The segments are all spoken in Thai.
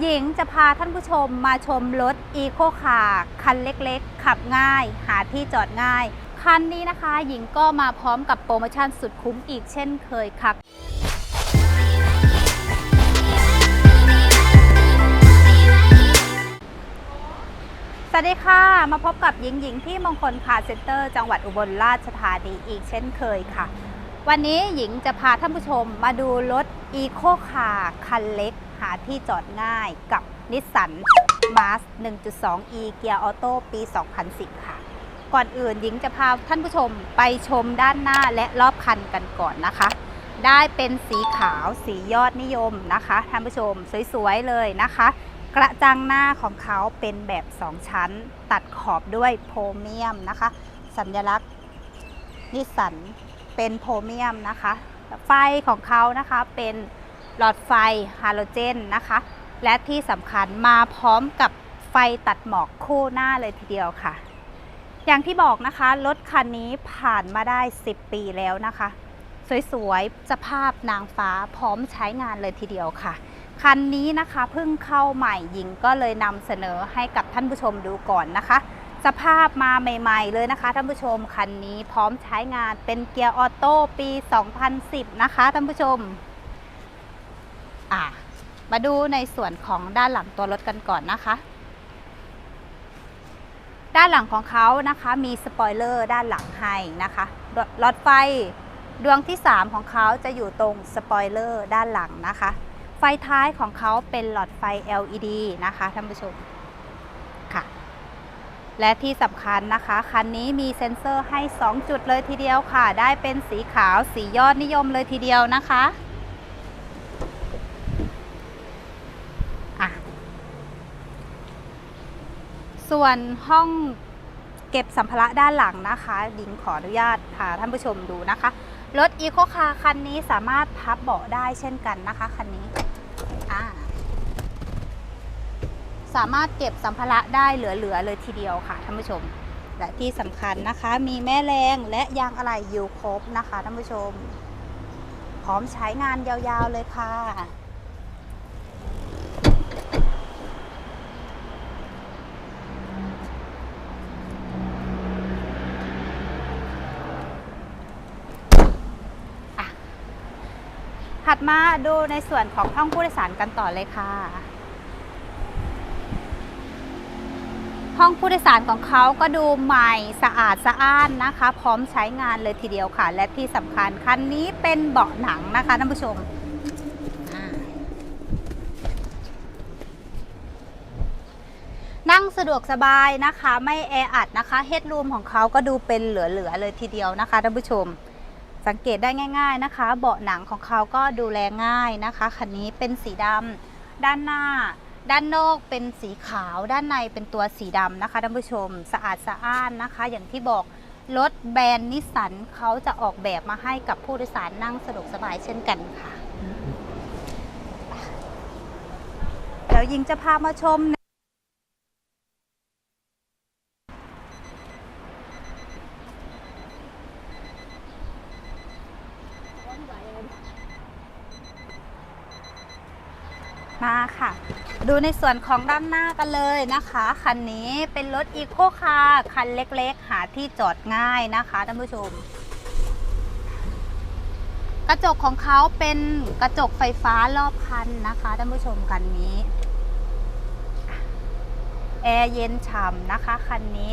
หญิงจะพาท่านผู้ชมมาชมรถอีโคคาร์คันเล็กๆ ขับง่าย หาที่จอดง่าย คันนี้นะคะหญิงก็มาพร้อมกับโปรโมชั่นสุดคุ้มอีกเช่นเคยค่ะสวัสดีค่ะ มาพบกับหญิงหญิงที่มงคลคาเซ็นเตอร์ จังหวัดอุบลราชธานีอีกเช่นเคยค่ะ วันนี้หญิงจะพาท่านผู้ชมมาดูรถอีโคคาร์คันเล็กาที่จอดง่ายกับนิสสันมาส 1.2e เกียร์ออโต้ปี 2010 ค่ะ ก่อนอื่นหญิงจะพาท่านผู้ชมไปชมด้านหน้าและรอบคันกันก่อนนะคะ ได้เป็นสีขาวสียอดนิยมนะคะท่านผู้ชมสวยๆเลยนะคะ กระจังหน้าของเขาเป็นแบบ 2 ชั้น ตัดขอบด้วยโพรเมียมนะคะ สัญลักษณ์นิสสันเป็นโพรเมียมนะคะ ไฟของเขานะคะเป็น หลอดไฟฮาโลเจนนะคะ และที่สำคัญมาพร้อมกับไฟตัดหมอกคู่หน้าเลยทีเดียวค่ะ อย่างที่บอกนะคะ รถคันนี้ผ่านมาได้ 10 ปีแล้วนะคะ สวยๆสภาพนางฟ้าพร้อมใช้งานเลยทีเดียวค่ะ คันนี้นะคะเพิ่งเข้าใหม่หญิงก็เลยนำเสนอให้กับท่านผู้ชมดูก่อนนะคะ สภาพมาใหม่ๆเลยนะคะท่านผู้ชมคันนี้พร้อมใช้งานเป็นเกียร์ออโต้ปี 2010 นะคะท่านผู้ชม อะมาดูในส่วนของด้านหลังตัวรถกันก่อนนะคะ ด้านหลังของเขานะคะมีสปอยเลอร์ด้านหลังให้นะคะหลอดไฟดวงที่ 3 ของเขาจะอยู่ตรงสปอยเลอร์ด้านหลังนะคะ ไฟท้ายของเขาเป็นหลอดไฟ LED นะคะท่านผู้ชมค่ะ และที่สำคัญนะคะ คันนี้มีเซ็นเซอร์ให้ 2 จุดเลยทีเดียวค่ะ ได้เป็นสีขาวสียอดนิยมเลยทีเดียวนะคะอะ ส่วนห้องเก็บสัมภาระด้านหลังนะคะ ดิงขออนุญาตพาท่านผู้ชมดูนะคะ รถอีโคคาร์คันนี้สามารถพับเบาะได้เช่นกันนะคะคันนี้สามารถเก็บสัมภาระได้เหลือๆเลยทีเดียวค่ะท่านผู้ชม และที่สำคัญนะคะมีแม่แรงและยางอะไหล่อยู่ครบนะคะท่านผู้ชม พร้อมใช้งานยาวๆเลยค่ะ ถัดมาดูในส่วนของห้องผู้โดยสารกันต่อเลยค่ะ ห้องผู้โดยสารของเขาก็ดูใหม่สะอาดสะอ้านนะคะ พร้อมใช้งานเลยทีเดียวค่ะ และที่สำคัญคันนี้เป็นเบาะหนังนะคะท่านผู้ชมนั่งสะดวกสบายนะคะ ไม่แออัดนะคะเฮดรูมของเขาก็ดูเป็นเหลือๆเลยทีเดียวนะคะท่านผู้ชม สังเกตได้ง่ายๆนะคะ เบาะหนังของเขาก็ดูแลง่ายนะคะคันนี้เป็นสีดำด้านหน้า ด้านนอกเป็นสีขาว ด้านในเป็นตัวสีดำนะคะท่านผู้ชมสะอาดสะอ้านนะคะ อย่างที่บอกรถแบรนด์นิสสันเขาจะออกแบบมาให้กับผู้โดยสารนั่งสะดวกสบายเช่นกันค่ะ เดี๋ยวยิงจะพามาชม มาค่ะ ดูในส่วนของด้านหน้ากันเลยนะคะ คันนี้เป็นรถอีโคคาร์คันเล็กๆ หาที่จอดง่ายนะคะท่านผู้ชม กระจกของเขาเป็นกระจกไฟฟ้ารอบคันนะคะท่านผู้ชมคันนี้แอร์เย็นฉ่ำนะคะคันนี้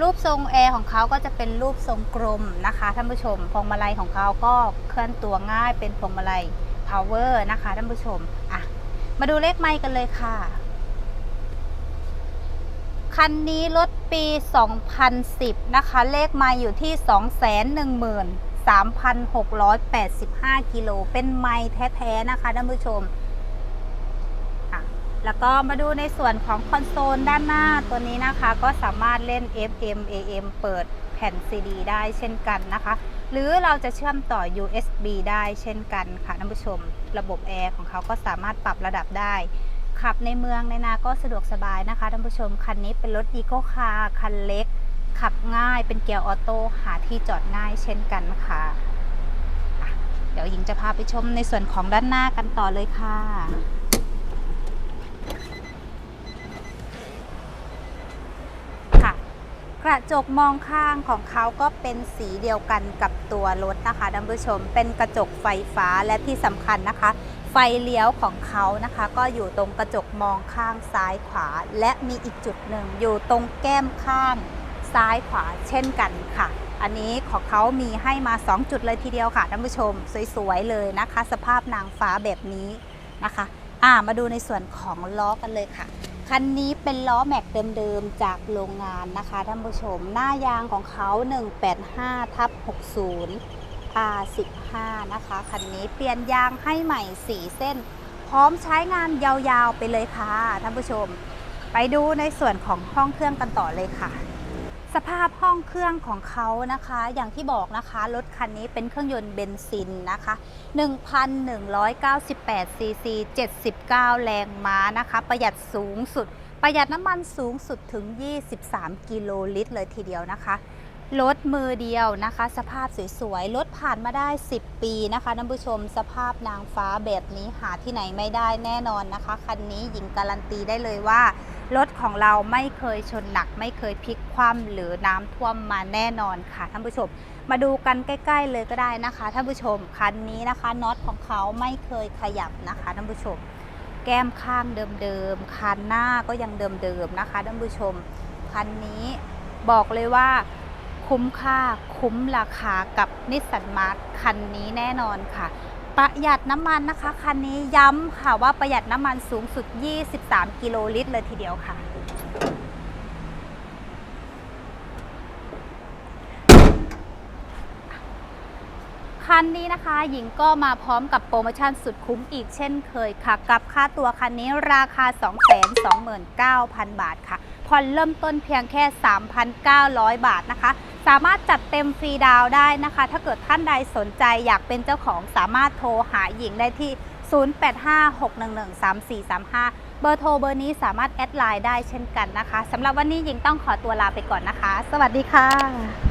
รูปทรงแอร์ของเขาก็จะเป็นรูปทรงกลมนะคะท่านผู้ชมพวงมาลัยของเขาก็เคลื่อนตัวง่ายเป็นพวงมาลัย power นะคะท่านผู้ชม มาดูเลขไม่กันเลยค่ะ คันนี้รถปี 2010 นะคะ เลขไม่อยู่ที่ 213,685 กิโล เป็นไม้แท้ๆนะคะท่านผู้ชม แล้วก็มาดูในส่วนของคอนโซลด้านหน้าตัวนี้นะคะ ก็สามารถเล่น FM AM เปิดแผ่น CD ได้เช่นกันนะคะ หรือเราจะเชื่อมต่อ USB ได้เช่นกันค่ะท่านผู้ชม ระบบแอร์ของเขาก็สามารถปรับระดับได้ ขับในเมืองในนาก็สะดวกสบายนะคะท่านผู้ชม คันนี้เป็นรถอีโคคาร์คันเล็ก ขับง่ายเป็นเกียร์ออโต้หาที่จอดง่ายเช่นกันค่ะอะเดี๋ยวหญิงจะพาไปชมในส่วนของด้านหน้ากันต่อเลยค่ะ กระจกมองข้างของเขาก็เป็นสีเดียวกันกับตัวรถนะคะท่านผู้ชม เป็นกระจกไฟฟ้าและที่สำคัญนะคะ ไฟเลี้ยวของเขานะคะ ก็อยู่ตรงกระจกมองข้างซ้ายขวา และมีอีกจุดหนึ่งอยู่ตรงแก้มข้างซ้ายขวาเช่นกันค่ะ อันนี้ของเขามีให้มา 2 จุดเลยทีเดียวค่ะท่านผู้ชม สวยๆเลยนะคะ สภาพนางฟ้าแบบนี้นะคะ อ่ามาดูในส่วนของล้อกันเลยค่ะ คันนี้เป็นล้อแม็กเดิมๆ จากโรงงานนะคะท่านผู้ชม หน้ายางของเขา 185ทับ60 R15 นะคะ คันนี้เปลี่ยนยางให้ใหม่ 4 เส้น พร้อมใช้งานยาวๆไปเลยค่ะท่านผู้ชม ไปดูในส่วนของห้องเครื่องกันต่อเลยค่ะ สภาพห้องเครื่องของเขานะคะ อย่างที่บอกนะคะรถคันนี้เป็นเครื่องยนต์เบนซินนะคะ 1,198 ซีซี 79 แรงม้านะคะ ประหยัดสูงสุด ประหยัดน้ำมันสูงสุดถึง 23 กิโลลิตรเลยทีเดียวนะคะรถมือเดียวนะคะ สภาพสวยๆรถผ่านมาได้ 10 ปีนะคะท่านผู้ชมสภาพนางฟ้าแบบนี้หาที่ไหนไม่ได้แน่นอนนะคะ คันนี้หญิงการันตีได้เลยว่า รถของเราไม่เคยชนหนัก ไม่เคยพลิกคว่ำหรือน้ำท่วมมาแน่นอนค่ะท่านผู้ชม มาดูกันใกล้ ๆ เลยก็ได้นะคะท่านผู้ชมคันนี้นะคะน็อตของเขาไม่เคยขยับนะคะท่านผู้ชม แก้มข้างเดิมๆคันหน้าก็ยังเดิมๆนะคะท่านผู้ชมคันนี้บอกเลยว่าคุ้มค่าคุ้มราคากับนิสสันมาร์คันนี้แน่นอนค่ะ ประหยัดน้ำมันนะคะคันนี้ย้ำค่ะว่าประหยัดน้ำมันสูงสุด 23 กิโลลิตรเลยทีเดียวค่ะ คันนี้นะคะ หญิงก็มาพร้อมกับโปรโมชั่นสุดคุ้มอีกเช่นเคยค่ะ กับค่าตัวคันนี้ราคา 229,000 บาทค่ะผ่อนเริ่มต้นเพียงแค่ 3,900 บาทนะคะ สามารถจัดเต็มฟรีดาวได้นะคะ ถ้าเกิดท่านใดสนใจอยากเป็นเจ้าของสามารถโทรหาหญิงได้ที่ 0856113435 เบอร์โทรเบอร์นี้สามารถแอดไลน์ได้เช่นกันนะคะสำหรับวันนี้หญิงต้องขอตัวลาไปก่อนนะคะ สวัสดีค่ะ